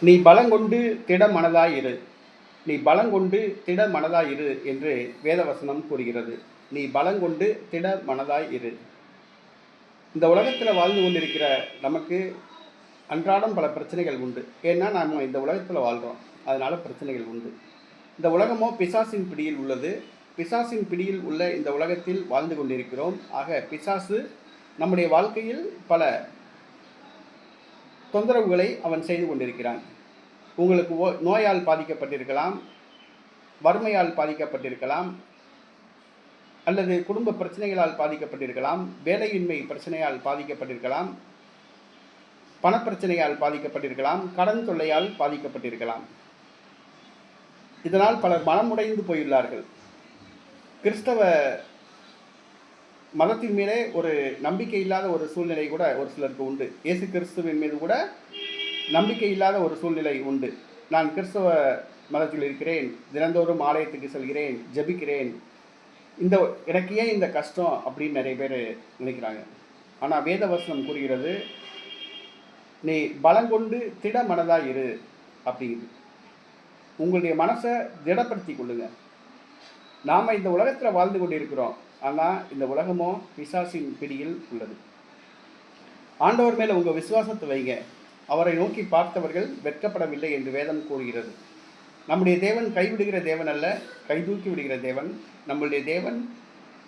நீ பலங்கொண்டு திட மனதாய் இரு. நீ பலங்கொண்டு திட மனதாயிரு இரு என்று வேதவசனம் கூறுகிறது. நீ பலங்கொண்டு திட மனதாய் இரு. இந்த உலகத்தில் வாழ்ந்து கொண்டிருக்கிற நமக்கு அன்றாடம் பல பிரச்சனைகள் உண்டு. ஏன்னா நாம் இந்த உலகத்தில் வாழ்கிறோம் அதனால் பிரச்சனைகள் உண்டு. இந்த உலகமோ பிசாசின் பிடியில் உள்ளது. பிசாசின் பிடியில் உள்ள இந்த உலகத்தில் வாழ்ந்து கொண்டிருக்கிறோம். ஆக பிசாசு நம்முடைய வாழ்க்கையில் பல தொந்தரவுகளை அவன் செய்து கொண்டிருக்கிறான். உங்களுக்கு ஓ நோயால் பாதிக்கப்பட்டிருக்கலாம் வறுமையால் பாதிக்கப்பட்டிருக்கலாம் அல்லது குடும்ப பிரச்சனைகளால் பாதிக்கப்பட்டிருக்கலாம் வேலையின்மை பிரச்சனையால் பாதிக்கப்பட்டிருக்கலாம் பணப்பிரச்சனையால் பாதிக்கப்பட்டிருக்கலாம் கடன் தொல்லையால் பாதிக்கப்பட்டிருக்கலாம். இதனால் பலர் மனமுடைந்து போயுள்ளார்கள். கிறிஸ்தவ மதத்தின் மேலே ஒரு நம்பிக்கை இல்லாத ஒரு சூழ்நிலை கூட ஒரு சிலருக்கு உண்டு. இயேசு கிறிஸ்துவின் மீது கூட நம்பிக்கை இல்லாத ஒரு சூழ்நிலை உண்டு. நான் கிறிஸ்தவ மதத்தில் இருக்கிறேன் தினந்தோறும் ஆலயத்துக்கு செல்கிறேன் ஜெபிக்கிறேன். இந்த எனக்கு ஏன் இந்த கஷ்டம் அப்படின்னு நிறைய பேர் நினைக்கிறாங்க. ஆனால் வேதவசனம் கூறுகிறது நீ பலங்கொண்டு திட மனதாக இரு அப்படிங்குது. உங்களுடைய மனசை திடப்படுத்தி கொள்ளுங்க. நாம் இந்த உலகத்தில் வாழ்ந்து கொண்டிருக்கிறோம். ஆனால் இந்த உலகமோ பிசாசின் பிடியில் உள்ளது. ஆண்டவர் மேலே உங்கள் விசுவாசத்தை வைங்க. அவரை நோக்கி பார்த்தவர்கள் வெட்கப்படவில்லை என்று வேதம் கூறுகிறது. நம்முடைய தேவன் கைவிடுகிற தேவன் அல்ல கைதூக்கி விடுகிற தேவன். நம்முடைய தேவன்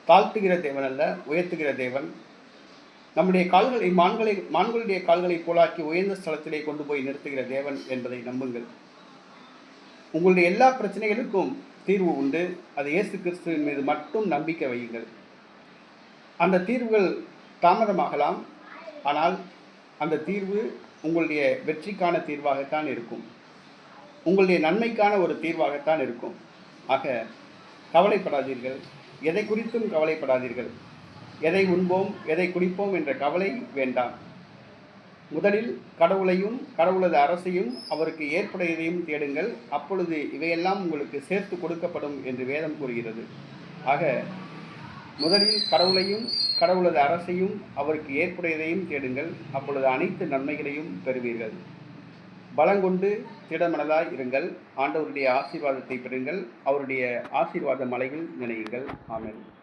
தாழ்த்துகிற தேவன் அல்ல உயர்த்துகிற தேவன். நம்முடைய கால்களை மான்களை மான்களுடைய கால்களை போலாக்கி உயர்ந்த ஸ்தலத்திலே கொண்டு போய் நிறுத்துகிற தேவன் என்பதை நம்புங்கள். உங்களுடைய எல்லா பிரச்சனைகளுக்கும் தீர்வு உண்டு. அது இயேசு கிறிஸ்துவின் மீது மட்டும் நம்பிக்கை வையுங்கள். அந்த தீர்வுகள் தாமதமாகலாம். ஆனால் அந்த தீர்வு உங்களுடைய வெற்றிக்கான தீர்வாகத்தான் இருக்கும். உங்களுடைய நன்மைக்கான ஒரு தீர்வாகத்தான் இருக்கும். ஆக கவலைப்படாதீர்கள். எதை குறித்தும் கவலைப்படாதீர்கள். எதை உண்போம் எதை குடிப்போம் என்ற கவலை வேண்டாம். முதலில் கடவுளையும் கடவுளது அரசையும் அவருக்கு ஏற்புடையதையும் தேடுங்கள். அப்பொழுது இவையெல்லாம் உங்களுக்கு சேர்த்து கொடுக்கப்படும் என்று வேதம் கூறுகிறது. ஆக முதலில் கடவுளையும் கடவுளது அரசையும் அவருக்கு ஏற்புடையதையும் தேடுங்கள். அப்பொழுது அனைத்து நன்மைகளையும் பெறுவீர்கள். பலங்கொண்டு திடமனதாய் இருங்கள். ஆண்டவருடைய ஆசீர்வாதத்தை பெறுங்கள். அவருடைய ஆசீர்வாத மலையில் நினையுங்கள். ஆமென்.